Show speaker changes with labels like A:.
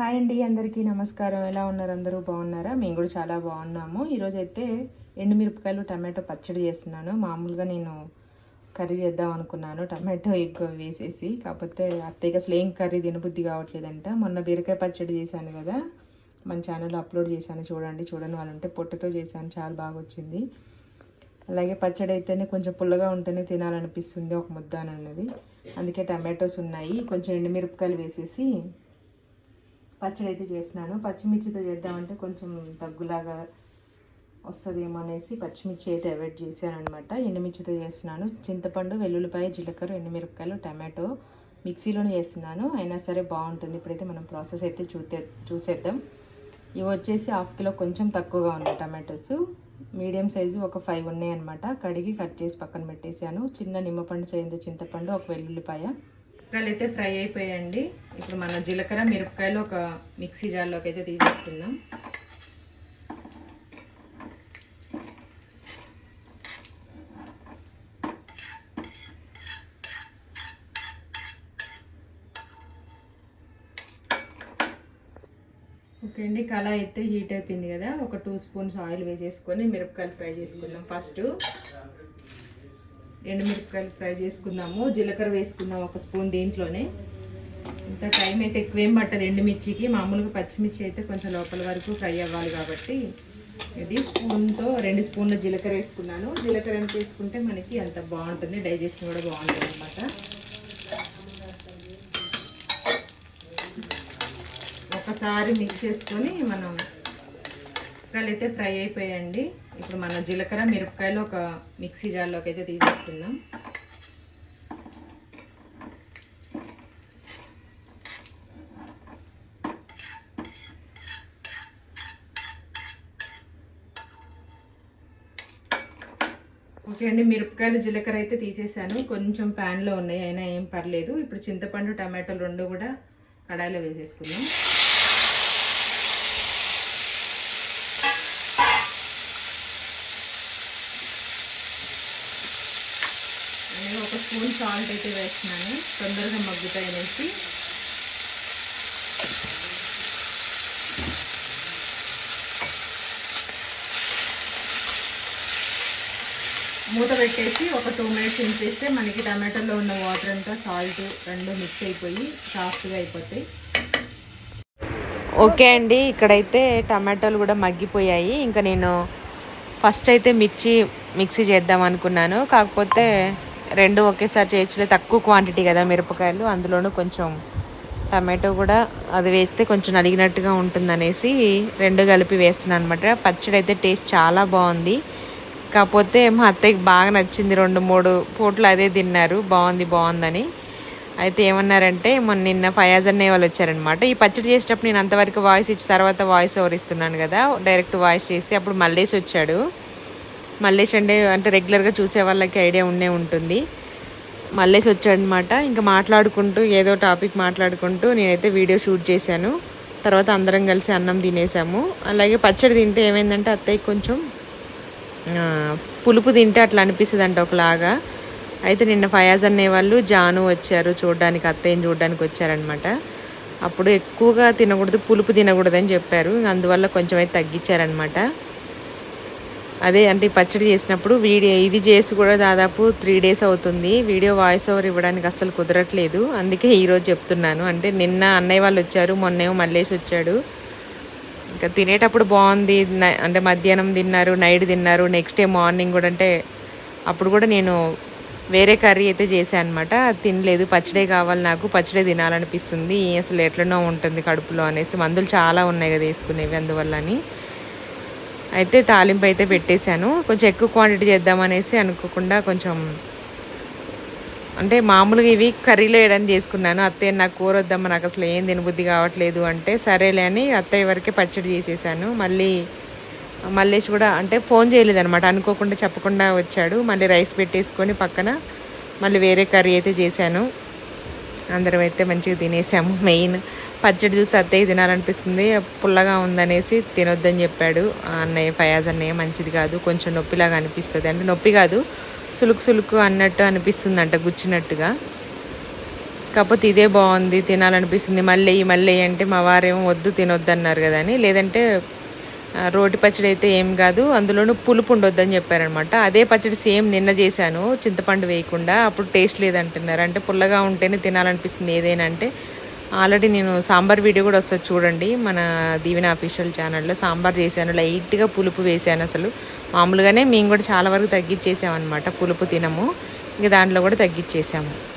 A: Hi అండి అందరికీ నమస్కారం. ఎలా ఉన్నారు అందరూ? బాగున్నారా? మేము కూడా చాలా బాగున్నాము. ఈరోజు అయితే ఎండుమిరపకాయలు టమాటో పచ్చడి చేస్తున్నాను. మామూలుగా నేను కర్రీ చేద్దాం అనుకున్నాను. టమాటో ఎక్కువ వేసేసి. కాకపోతే అత్తయ్యకి అసలు ఏం కర్రీ తినబుద్ధి కావట్లేదంట. మొన్న బీరకాయ పచ్చడి చేశాను కదా. మన ఛానల్లో అప్లోడ్ చేశాను. చూడండి చూడని వాళ్ళు ఉంటే పొట్టుతో చేశాను. చాలా బాగా వచ్చింది. అలాగే పచ్చడి అయితేనే కొంచెం పుల్లగా ఉంటేనే తినాలనిపిస్తుంది ఒక ముద్ద అని ఉన్నది అందుకే టమాటోస్ ఉన్నాయి. కొంచెం ఎండుమిరపకాయలు వేసేసి పచ్చడి అయితే చేసినాను. పచ్చిమిర్చితో చేద్దామంటే కొంచెం దగ్గులాగా వస్తుందేమో అనేసి పచ్చిమిర్చి అయితే అవాయిడ్ చేశాను అనమాట ఎండుమిర్చితో చేస్తున్నాను. చింతపండు వెల్లుల్లిపాయ జీలకర్ర ఎండుమిరపకాయలు టమాటో మిక్సీలోనే చేస్తున్నాను. అయినా సరే బాగుంటుంది. ఇప్పుడైతే మనం ప్రాసెస్ అయితే చూతే చూసేద్దాం. ఇవి వచ్చేసి హాఫ్ కిలో కొంచెం తక్కువగా ఉన్నాయి టమాటోస్. మీడియం సైజు ఒక ఫైవ్ ఉన్నాయి అనమాట కడిగి కట్ చేసి పక్కన పెట్టేశాను. చిన్న నిమ్మపండు సైజు చింతపండు ఒక వెల్లుల్లిపాయ. మిరపకాయలు అయితే ఫ్రై అయిపోయాయండి. ఇప్పుడు మన జీలకర్ర మిరపకాయలు ఒక మిక్సీ జార్లోకి అయితే తీసేస్తున్నాం ఓకే అండి కళా అయితే హీట్ అయిపోయింది కదా. ఒక టూ స్పూన్స్ ఆయిల్ వేసేసుకొని మిరపకాయలు ఫ్రై చేసుకుందాం ఫస్ట్. ఎండుమిరపకాయలు ఫ్రై చేసుకుందాము. జీలకర్ర వేసుకుందాం ఒక స్పూన్ దీంట్లోనే. ఇంత టైం అయితే ఎక్కువేం పట్టదు ఎండుమిర్చికి. మామూలుగా పచ్చిమిర్చి అయితే కొంచెం లోపల వరకు ఫ్రై అవ్వాలి కాబట్టి. ఇది స్పూన్తో రెండు స్పూన్ల జీలకర్ర వేసుకున్నాను. జీలకర్ర ఎంత వేసుకుంటే మనకి అంత బాగుంటుంది. డైజెషన్ కూడా బాగుంటుంది అనమాట ఒకసారి మిక్స్ చేసుకొని మనం మిరపకాయలు అయితే ఫ్రై అయిపోయాయండి. ఇప్పుడు మన జీలకర్ర మిరపకాయలు ఒక మిక్సీ జార్లోకి అయితే తీసుకున్నాం ఓకే అండి మిరపకాయలు జీలకర్ర అయితే తీసేసాను. కొంచెం ప్యాన్లో ఉన్నాయి అయినా ఏం పర్లేదు. ఇప్పుడు చింతపండు టమాటోలు రెండు కూడా కడాయిలో వేసేసుకుందాం. నేను ఒక స్పూన్ సాల్ట్ అయితే వేస్తున్నాను. తొందరగా మగ్గుతాయి అనేసి. మూత పెట్టేసి ఒక టూ మినిట్స్ ఉంచేస్తే మనకి టమాటోలో ఉన్న వాటర్ అంతా సాల్ట్ రెండు మిక్స్ అయిపోయి సాఫ్ట్గా అయిపోతాయి. ఓకే అండి ఇక్కడైతే టమాటోలు కూడా మగ్గిపోయాయి. ఇంకా నేను ఫస్ట్ అయితే మిర్చి మిక్సీ చేద్దాం అనుకున్నాను. కాకపోతే రెండు ఒకేసారి చేయొచ్చులే తక్కువ క్వాంటిటీ కదా మిరపకాయలు. అందులోనూ కొంచెం టమాటో కూడా అది వేస్తే కొంచెం నలిగినట్టుగా ఉంటుందనేసి రెండు కలిపి వేస్తున్నాను అనమాట పచ్చడి అయితే టేస్ట్ చాలా బాగుంది. కాకపోతే మా అత్తయ్యకి బాగా నచ్చింది రెండు మూడు పూట్లు అదే తిన్నారు. బాగుంది బాగుందని. అయితే ఏమన్నారంటే మొన్న నిన్న ఫయాజ్ అన్నయ్య వాళ్ళు వచ్చారనమాట ఈ పచ్చడి చేసేటప్పుడు నేను అంతవరకు వాయిస్ ఇచ్చిన తర్వాత వాయిస్ ఓవర్ ఇస్తున్నాను కదా. డైరెక్ట్ వాయిస్ చేసి అప్పుడు మళ్ళీసి వచ్చాడు. మల్లేష్ అంటే అంటే రెగ్యులర్గా చూసే వాళ్ళకి ఐడియా ఉండే ఉంటుంది. మల్లేష్ వచ్చాడనమాట. ఇంకా మాట్లాడుకుంటూ ఏదో టాపిక్ మాట్లాడుకుంటూ నేనైతే వీడియో షూట్ చేశాను. తర్వాత అందరం కలిసి అన్నం తినేసాము. అలాగే పచ్చడి తింటే ఏమైందంటే అత్తయ్య కొంచెం పులుపు తింటే అట్లా అనిపిస్తుంది అంట ఒకలాగా. అయితే నిన్న ఫయాజ్ అనే వాళ్ళు జాను వచ్చారు చూడడానికి అత్తయ్యని చూడడానికి వచ్చారనమాట. అప్పుడు ఎక్కువగా తినకూడదు పులుపు తినకూడదు అని చెప్పారు. అందువల్ల కొంచెం అయితే తగ్గించారనమాట. అదే అంటే ఈ పచ్చడి చేసినప్పుడు వీడియో ఇది చేసి కూడా దాదాపు త్రీ డేస్ అవుతుంది. వీడియో వాయిస్ ఓవర్ ఇవ్వడానికి అస్సలు కుదరట్లేదు. అందుకే ఈరోజు చెప్తున్నాను. అంటే నిన్న అన్నయ్య వాళ్ళు వచ్చారు మొన్నేమో మల్లేసి వచ్చాడు. ఇంకా తినేటప్పుడు బాగుంది. అంటే మధ్యాహ్నం తిన్నారు నైట్ తిన్నారు నెక్స్ట్ డే మార్నింగ్ కూడా అంటే అప్పుడు కూడా నేను వేరే కర్రీ అయితే చేశాను అనమాట తినలేదు. పచ్చడే కావాలి నాకు. పచ్చడే తినాలనిపిస్తుంది. అసలు ఎట్లనో ఉంటుంది కడుపులో అనేసి మందులు చాలా ఉన్నాయి కదా వేసుకునేవి అందువల్ల అని. అయితే తాలింపు అయితే పెట్టేశాను. కొంచెం ఎక్కువ క్వాంటిటీ చేద్దామనేసి అనుకోకుండా కొంచెం అంటే మామూలుగా ఇవి కర్రీలో వేయడానికి చేసుకున్నాను. అత్తయ్య నాకు కూర వద్దమ్మ నాకు అసలు ఏం తినబుద్ధి కావట్లేదు అంటే సరేలే అని అత్తయ్య వరకే పచ్చడి చేసేసాను. మళ్ళీ మల్లేష్ కూడా అంటే ఫోన్ చేయలేదనమాట అనుకోకుండా చెప్పకుండా వచ్చాడు. మళ్ళీ రైస్ పెట్టేసుకొని పక్కన మళ్ళీ వేరే కర్రీ అయితే చేశాను. అందరం అయితే మంచిగా తినేసాము మెయిన్. పచ్చడి చూసి అత్తయ్య తినాలనిపిస్తుంది. పుల్లగా ఉందనేసి తినొద్దని చెప్పాడు. ఆ అన్నయ్య ఫయాజ్ అన్నయ్య మంచిది కాదు కొంచెం నొప్పిలాగా అనిపిస్తుంది. అంటే నొప్పి కాదు సులుకు సులుకు అన్నట్టు అనిపిస్తుంది అంట గుచ్చినట్టుగా. కాకపోతే ఇదే బాగుంది తినాలనిపిస్తుంది. మళ్ళీ వెయ్యి, మళ్ళీ అంటే మా వారేమో వద్దు తినొద్దు అన్నారు కదా అని. లేదంటే రోటి పచ్చడి అయితే ఏం కాదు అందులోనూ పులుపు ఉండొద్దని చెప్పారనమాట. అదే పచ్చడి సేమ్ నిన్న చేశాను చింతపండు వేయకుండా. అప్పుడు టేస్ట్ లేదంటున్నారు. అంటే పుల్లగా ఉంటేనే తినాలనిపిస్తుంది ఏదైనా అంటే. ఆల్రెడీ నేను సాంబార్ వీడియో కూడా వస్తుంది చూడండి. మన దీవెన అఫీషియల్ ఛానల్లో సాంబార్ చేశాను. లైట్గా పులుపు వేసాను అసలు. మామూలుగానే మేము కూడా చాలా వరకు తగ్గించేసామన్నమాట. పులుపు తినము. ఇంక దాంట్లో కూడా తగ్గించేసాము.